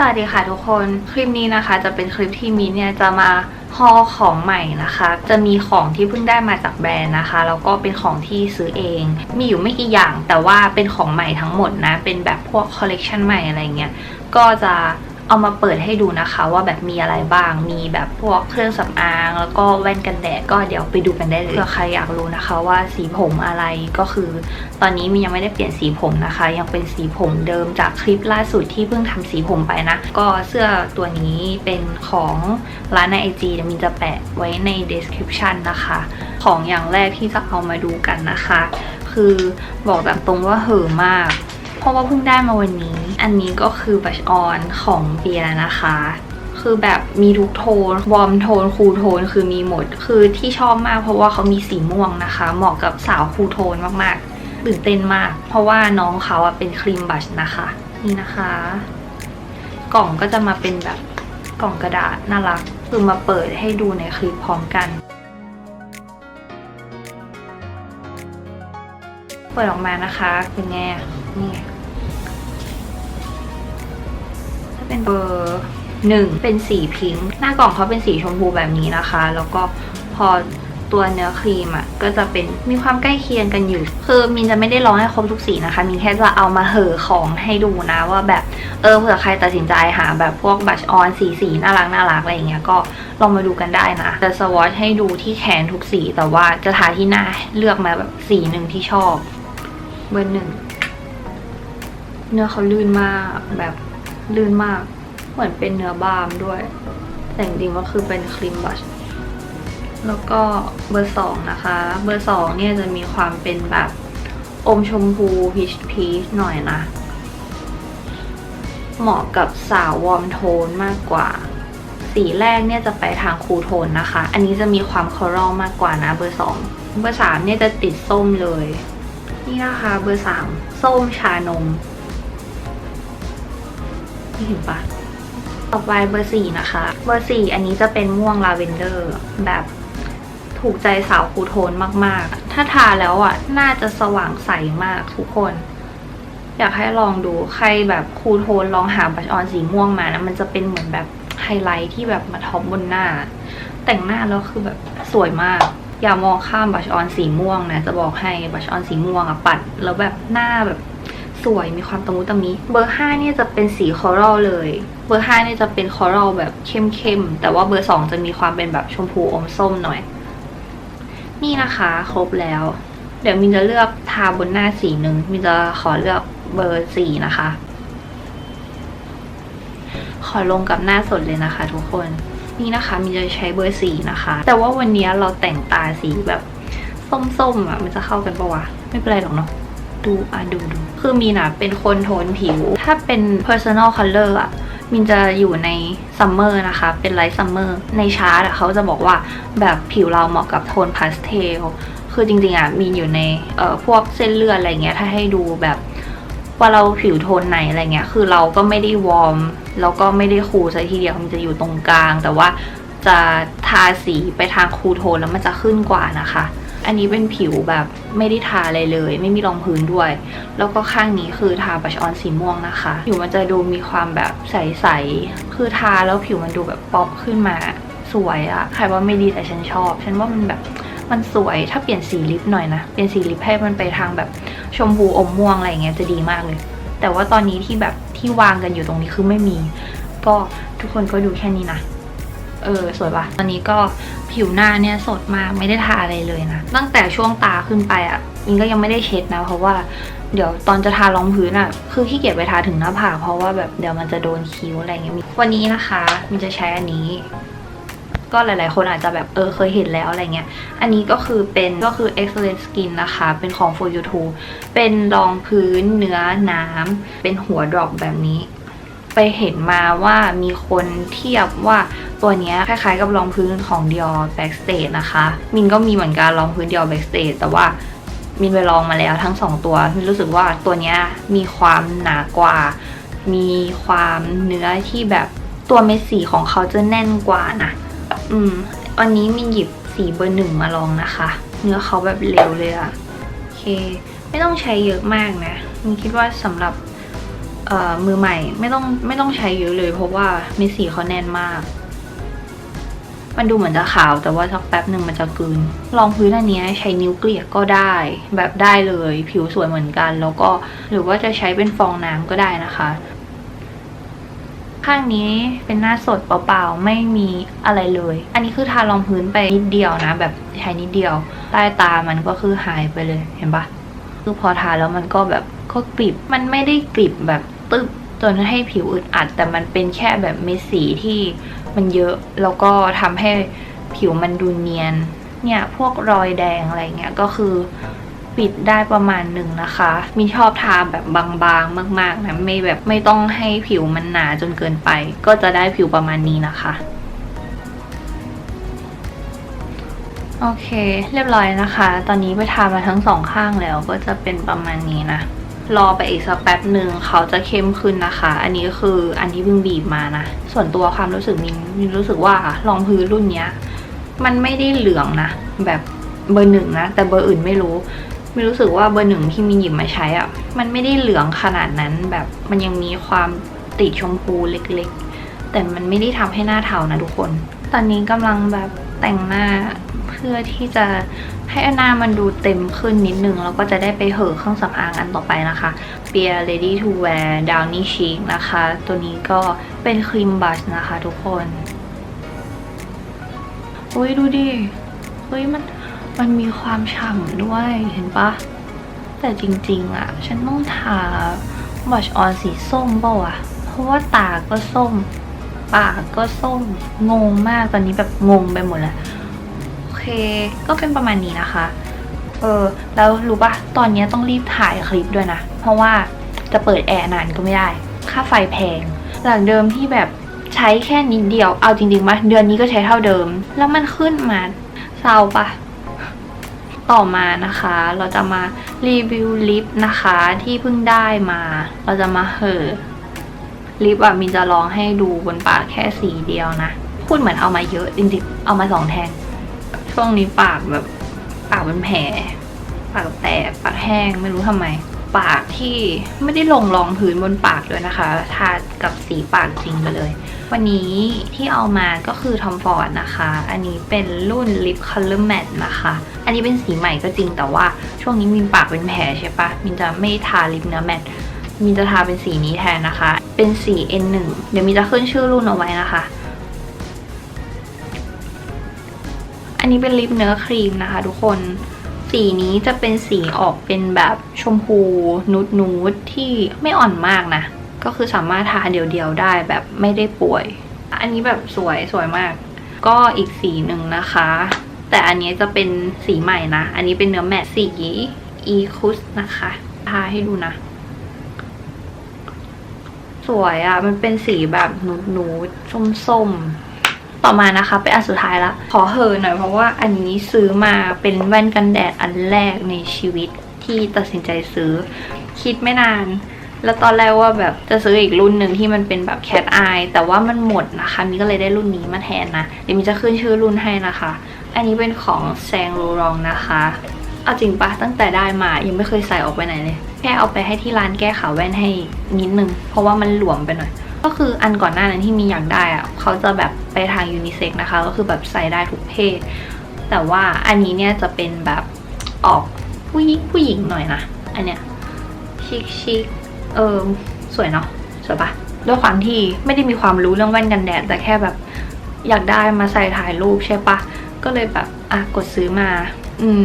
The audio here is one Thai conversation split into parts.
สวัสดีค่ะทุกคน คลิปนี้นะคะ จะเป็นคลิปที่มีเนี่ยจะมาฮอของใหม่นะคะ จะมีของที่เพิ่งได้มาจากแบรนด์นะคะ แล้วก็เป็นของที่ซื้อเอง มีอยู่ไม่กี่อย่าง แต่ว่าเป็นของใหม่ทั้งหมดนะ เป็นแบบพวกคอลเลกชันใหม่อะไรเงี้ย ก็จะ เอามาเปิดให้ดูนะคะว่าแบบมีอะไรบ้าง มีแบบพวกเครื่องสำอาง แล้วก็แว่นกันแดดก็เดี๋ยวไปดูกันได้เลยเผื่อใครอยากรู้นะคะว่าสีผมอะไรก็คือ ตอนนี้มียังไม่ได้เปลี่ยนสีผมนะคะ ยังเป็นสีผมเดิมจากคลิปล่าสุดที่เพิ่งทำสีผมไปนะ ก็เสื้อตัวนี้เป็นของร้านใน IG เดี๋ยวมินจะแปะไว้ใน description นะคะ ของอย่างแรกที่จะเอามาดูกันนะคะ คือบอกแบบตรงว่าเห่อมาก เพราะว่าเพิ่งได้มาวันนี้ อันนี้ก็ คือบัชออนของเบียร์นะคะ คือแบบมีทุกโทน วอร์มโทน คูลโทน คือมีหมด คือที่ชอบมากเพราะว่าเขามีสีม่วงนะคะ เหมาะกับสาวคูลโทนมากๆ ตื่นเต้นมาก เพราะว่าน้องเขาอะเป็นครีมบัชนะคะ นี่นะคะ กล่องก็จะมาเป็นแบบกล่องกระดาษน่ารัก คือมาเปิดให้ดูในคลิปพร้อมกัน เปิดออกมานะคะเป็นไงนี่ เป็นเบอร์หนึ่งเป็นสีพิงค์หน้ากล่องเขาเป็นสีชมพูแบบนี้นะคะ แล้วก็พอตัวเนื้อครีมอะก็จะเป็นมีความใกล้เคียงกันอยู่ คือมินจะไม่ได้ลองให้ครบทุกสีนะคะ มินแค่จะเอามาเห่อของให้ดูนะว่าแบบเออเผื่อใครตัดสินใจหาแบบพวกบัชออนสีสีน่ารักน่ารักอะไรอย่างเงี้ยก็ลองมาดูกันได้นะจะสวอชให้ดูที่แขนทุกสีแต่ว่าจะทาที่หน้าเลือกมาแบบสีหนึ่งที่ชอบ เบอร์หนึ่งเนื้อเขาลื่นมากแบบ ลื่นมาก เหมือนเป็นเนื้อบามด้วย แต่จริงๆก็คือเป็นครีมบัชแล้วก็เบอร์สองนะคะ เบอร์สองเนี่ยจะมีความเป็นแบบอมชมพูพีชพีชหน่อยนะ เหมาะกับสาววอร์มโทนมากกว่า สีแรกเนี่ยจะไปทางคูลโทนนะคะ อันนี้จะมีความคอรัลมากกว่านะเบอร์สองเบอร์สามเนี่ยจะติดส้มเลย นี่นะคะเบอร์สามส้มชานม นี่เห็นปะต่อไปเบอร์สี่นะคะ เบอร์สี่อันนี้จะเป็นม่วงลาเวนเดอร์แบบถูกใจสาวคูลโทนมากๆ ถ้าทาแล้วอะ น่าจะสว่างใสมากทุกคน อยากให้ลองดูใครแบบคูลโทนลองหาบัชออนสีม่วงมานะมันจะเป็นเหมือนแบบไฮไลท์ที่แบบมาท็อปบนหน้า แต่งหน้าแล้วคือแบบสวยมาก อย่ามองข้ามบัชออนสีม่วงนะ จะบอกให้บัชออนสีม่วงอะปัด แล้วแบบหน้าแบบ สวยมีความตะมุตะมิเบอร์ห้าเนี่ยจะเป็นสีคอรัลเลย เบอร์ห้าเนี่ยจะเป็นคอรัลแบบเข้มๆแต่ว่าเบอร์สองจะมีความเป็นแบบชมพูอมส้มหน่อย นี่นะคะครบแล้ว เดี๋ยวมินจะเลือกทาบนหน้าสีหนึ่งมินจะขอเลือกเบอร์สี่นะคะ ขอลงกับหน้าสดเลยนะคะทุกคนนี่นะคะมินจะใช้เบอร์สี่นะคะ แต่ว่าวันนี้เราแต่งตาสีแบบส้มๆอะมันจะเข้ากันปะวะไม่เป็นไรหรอกเนาะ ดูอะดูดูคือมีนะเป็นคนโทนผิว ถ้าเป็น personal color อะมินจะอยู่ในซัมเมอร์นะคะ เป็นไลท์ซัมเมอร์ ในชาร์ตเขาจะบอกว่าแบบผิวเราเหมาะกับโทนพาสเทล คือจริงๆอะมีอยู่ในเอ่อพวกเส้นเลือดอะไรเงี้ย ถ้าให้ดูแบบว่าเราผิวโทนไหนอะไรเงี้ย คือเราก็ไม่ได้วอร์ม แล้วก็ไม่ได้คูลซะทีเดียว มันจะอยู่ตรงกลาง แต่ว่าจะทาสีไปทางคูลโทนแล้วมันจะขึ้นกว่านะคะ อันนี้เป็นผิวแบบไม่ได้ทาอะไรเลย ไม่มีรองพื้นด้วย แล้วก็ข้างนี้คือทาบัชออนสีม่วงนะคะ ผิวมันจะดูมีความแบบใสๆ คือทาแล้วผิวมันดูแบบป๊อปขึ้นมาสวยอะใครว่าไม่ดีแต่ฉันชอบ ฉันว่ามันแบบมันสวยถ้าเปลี่ยนสีลิปหน่อยนะ เปลี่ยนสีลิปให้มันไปทางแบบชมพูอมม่วงอะไรอย่างเงี้ยจะดีมากเลย แต่ว่าตอนนี้ที่แบบที่วางกันอยู่ตรงนี้คือไม่มี ก็ทุกคนก็ดูแค่นี้นะ ออสวยปะตอนนี้ก็ผิวหน้าเนี่ยสดมากไม่ได้ทาอะไรเลยนะ ตั้งแต่ช่วงตาขึ้นไปอะ่ะมินก็ยังไม่ได้เช็ดนะ เพราะว่าเดี๋ยวตอนจะทารองพื้นอะ่ะ คือขี้เกียจไปทาถึงหน้าผากเพราะว่าแบบเดี๋ยวมันจะโดนคิ้วอะไรเงี้ยวันนี้นะคะมินจะใช้อันนี้ก็หลายๆ คนอาจจะแบบเออเคยเห็นแล้วอะไรเงี้ย อันนี้ก็คือเป็นก็คือ excellent skin นะคะ เป็นของ for you too เป็นรองพื้นเนื้อน้ำ เป็นหัวดรอปแบบนี้ ไปเห็นมาว่ามีคนเทียบว่าตัวนี้คล้ายๆกับรองพื้นของ Dior Backstage นะคะ มินก็มีเหมือนกันรองพื้น Dior Backstage แต่ว่ามินไปลองมาแล้วทั้งสองตัว มินรู้สึกว่าตัวนี้มีความหนากว่า มีความเนื้อที่แบบตัวเม็ดสีของเขาจะแน่นกว่านะอืมวันนี้มินหยิบสีเบอร์หนึ่งมาลองนะคะ เนื้อเขาแบบเร็วเลยอะโอเค ไม่ต้องใช้เยอะมากนะมินคิดว่าสำหรับ มือใหม่ไม่ต้องไม่ต้องใช้เยอะเลย เพราะว่าเม็ดสีเขาแน่นมาก มันดูเหมือนจะขาวแต่ว่าสักแป๊บหนึ่งมันจะกลืนรองพื้นอันนี้ใช้นิ้วเกลี่ยก็ได้ แบบได้เลย ผิวสวยเหมือนกัน แล้วก็หรือว่าจะใช้เป็นฟองน้ำก็ได้นะคะ ข้างนี้เป็นหน้าสดเปล่าๆไม่มีอะไรเลย อันนี้คือทารองพื้นไปนิดเดียวนะ แบบใช้นิดเดียว ใต้ตามันก็คือหายไปเลยเห็นปะคือพอทาแล้วมันก็แบบก็กริบมันไม่ได้กริบแบบ ตึ๊บจนให้ผิวอึดอัด แต่มันเป็นแค่แบบเม็ดสีที่มันเยอะแล้วก็ทำให้ผิวมันดูเนียน เนี่ยพวกรอยแดงอะไรเงี้ยก็คือปิดได้ประมาณหนึ่งนะคะ มีชอบทาแบบบางๆมากๆนะไม่แบบไม่ต้องให้ผิวมันหนาจนเกินไป ก็จะได้ผิวประมาณนี้นะคะโอเค เรียบร้อยนะคะ ตอนนี้ไปทามาทั้งสองข้างแล้วก็จะเป็นประมาณนี้นะ รอไปอีกสักแป๊บหนึ่งเขาจะเข้มขึ้นนะคะ อันนี้ก็คืออันที่เพิ่งบีบมานะ ส่วนตัวความรู้สึกมินมินรู้สึกว่ารองพื้นรุ่นเนี้ย มันไม่ได้เหลืองนะ แบบเบอร์หนึ่งนะ แต่เบอร์อื่นไม่รู้ไม่รู้สึกว่าเบอร์หนึ่งที่มินหยิบมาใช้อะ่ะ มันไม่ได้เหลืองขนาดนั้นแบบมันยังมีความติดชมพูเล็กๆ แต่มันไม่ได้ทำให้หน้าเทานะทุกคน ตอนนี้กำลังแบบแต่งหน้า เพื่อที่จะให้หน้ามันดูเต็มขึ้นนิดนึง แล้วก็จะได้ไปเหอเครื่องสำอางอันต่อไปนะคะเปีย Ready to Wear Downy Chic นะคะ ตัวนี้ก็เป็นครีมบัชนะคะทุกคนอุ้ยดูดิเฮ้ยมันมันมีความฉ่ำด้วยเห็นปะแต่จริง ๆอะฉันต้องทาบัชออนสีส้มเปล่าวะเพราะว่าตาก็ส้ม ปากก็ส้ม งงมากตอนนี้แบบงงไปหมดแล้ว เค ก็เป็นประมาณนี้นะคะ เออ แล้วรู้ปะตอนนี้ต้องรีบถ่ายคลิปด้วยนะ เพราะว่าจะเปิดแอร์นานก็ไม่ได้ ค่าไฟแพงจากเดิมที่แบบใช้แค่นิดเดียว เอาจริงๆมาเดือนนี้ก็ใช้เท่าเดิม แล้วมันขึ้นมาเศร้าปะต่อมานะคะ เราจะมารีวิวลิปนะคะที่เพิ่งได้มา เราจะมาเหอลิปอะมินจะลองให้ดูบนปากแค่สีเดียวนะ พูดเหมือนเอามาเยอะจริงๆ เอามาสองแทน ช่วงนี้ปากแบบปากเป็นแผลปากแตกปากแห้งไม่รู้ทำไม ปากที่ไม่ได้ลงรองพื้นบนปากด้วยนะคะ ทากับสีปากจริงไปเลย วันนี้ที่เอามาก็คือ Tom Ford นะคะ อันนี้เป็นรุ่น Lip Color Matte นะคะ อันนี้เป็นสีใหม่ก็จริงแต่ว่าช่วงนี้มินปากเป็นแผลใช่ปะมินจะไม่ทาลิปเนื้อแมตมินจะทาเป็นสีนี้แทนนะคะ เป็นสี N1 เดี๋ยวมินจะขึ้นชื่อรุ่นเอาไว้นะคะ นนี้เป็นลิปเนื้อครีมนะคะทุกคน สีนี้จะเป็นสีออกเป็นแบบชมพูนูดนูดที่ไม่อ่อนมากนะ ก็คือสามารถทาเดียวๆได้แบบไม่ได้ป่วย อันนี้แบบสวยสวยมาก ก็อีกสีหนึ่งนะคะ แต่อันนี้จะเป็นสีใหม่นะ อันนี้เป็นเนื้อแมตสีอีคุสนะคะ ทาให้ดูนะ สวยอะ่ะ มันเป็นสีแบบนูดนูดส้มส้มๆ ต่อมานะคะเป็นอันสุดท้ายละ ขอเฮอหน่อยเพราะว่าอันนี้ซื้อมาเป็นแว่นกันแดดอันแรกในชีวิตที่ตัดสินใจซื้อ คิดไม่นาน แล้วตอนแรกว่าแบบจะซื้ออีกรุ่นหนึ่งที่มันเป็นแบบแคทอายแต่ว่ามันหมดนะคะมีก็เลยได้รุ่นนี้มาแทนนะเดี๋ยวมีจะขึ้นชื่อรุ่นให้นะคะ อันนี้เป็นของแซงโรรองนะคะเอาจริงปะตั้งแต่ได้มายังไม่เคยใส่ออกไปไหนเลย แค่เอาไปให้ที่ร้านแก้ขาวแว่นให้นิดนึงเพราะว่ามันหลวมไปหน่อย ก็คืออันก่อนหน้านั้นที่มีอยากได้อะเขาจะแบบไปทางยูนิเซ็กนะคะ ก็คือแบบใส่ได้ทุกเพศ แต่ว่าอันนี้เนี่ยจะเป็นแบบออกผู้หญิงผู้หญิงหน่อยนะ อันเนี้ยชิคชิคเออสวยเนาะสวยปะด้วยความที่ไม่ได้มีความรู้เรื่องแว่นกันแดด แต่แค่แบบอยากได้มาใส่ถ่ายรูปใช่ปะก็เลยแบบอะกดซื้อมา อืม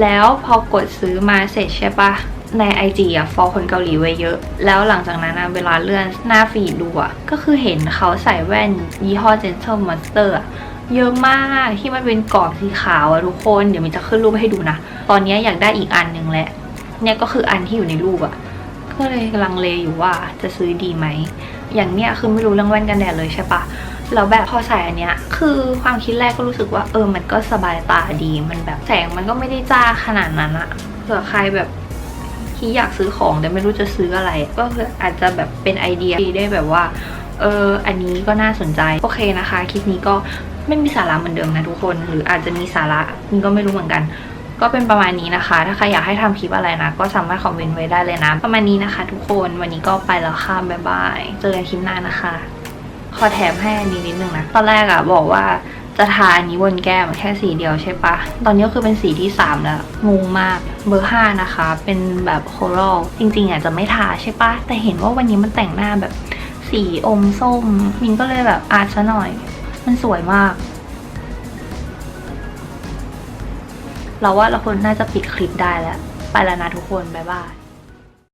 แล้วพอกดซื้อมาเสร็จใช่ปะ ใน IG อะฟอลคนเกาหลีไว้เยอะ แล้วหลังจากนั้นนะเวลาเลื่อนหน้าฟีดดูอะก็คือเห็นเขาใส่แว่นยี่ห้อ Gentle Monster อะเยอะมากที่มันเป็นกรอบสีขาวอะทุกคนเดี๋ยวมันจะขึ้นรูปให้ดูนะ ตอนนี้อยากได้อีกอันหนึ่งแหละ เนี่ยก็คืออันที่อยู่ในรูปอะก็เลยลังเลอยู่ว่าจะซื้อดีไหม อย่างเนี้ยคือไม่รู้เรื่องแว่นกันแดดเลยใช่ปะแล้วแบบพอใส่อันเนี้ย คือความคิดแรกก็รู้สึกว่าเออมันก็สบายตาดีมันแบบแสงมันก็ไม่ได้จ้าขนาดนั้นอะเผื่อใครแบบ ที่อยากซื้อของแต่ไม่รู้จะซื้ออะไร ก็คืออาจจะแบบเป็นไอเดียที่ได้แบบว่า เออ อันนี้ก็น่าสนใจ โอเคนะคะ คลิปนี้ก็ไม่มีสาระเหมือนเดิมนะทุกคน หรืออาจจะมีสาระนี่ก็ไม่รู้เหมือนกัน ก็เป็นประมาณนี้นะคะ ถ้าใครอยากให้ทำคลิปอะไรนะ ก็สามารถคอมเมนต์ไว้ได้เลยนะ ประมาณนี้นะคะ ทุกคน วันนี้ก็ไปแล้วค่ะ บ๊ายบาย เจอกันคลิปหน้านะคะ ขอแถมให้อันนี้นิดนึงนะ ตอนแรกอะบอกว่า จะทาอันนี้บนแก้มแค่สีเดียวใช่ปะ ตอนนี้ก็คือเป็นสีที่ 3 แล้ว งงมาก เบอร์ 5 นะคะ เป็นแบบโคร a ลจริงๆอะจะไม่ทาใช่ปะ แต่เห็นว่าวันนี้มันแต่งหน้าแบบสีอมส้ม มินก็เลยแบบอาจซะหน่อย มันสวยมาก เราว่าเราคนน่าจะปิดคลิปได้แล้ว ไปแล้วนะทุกคน บ๊ายบาย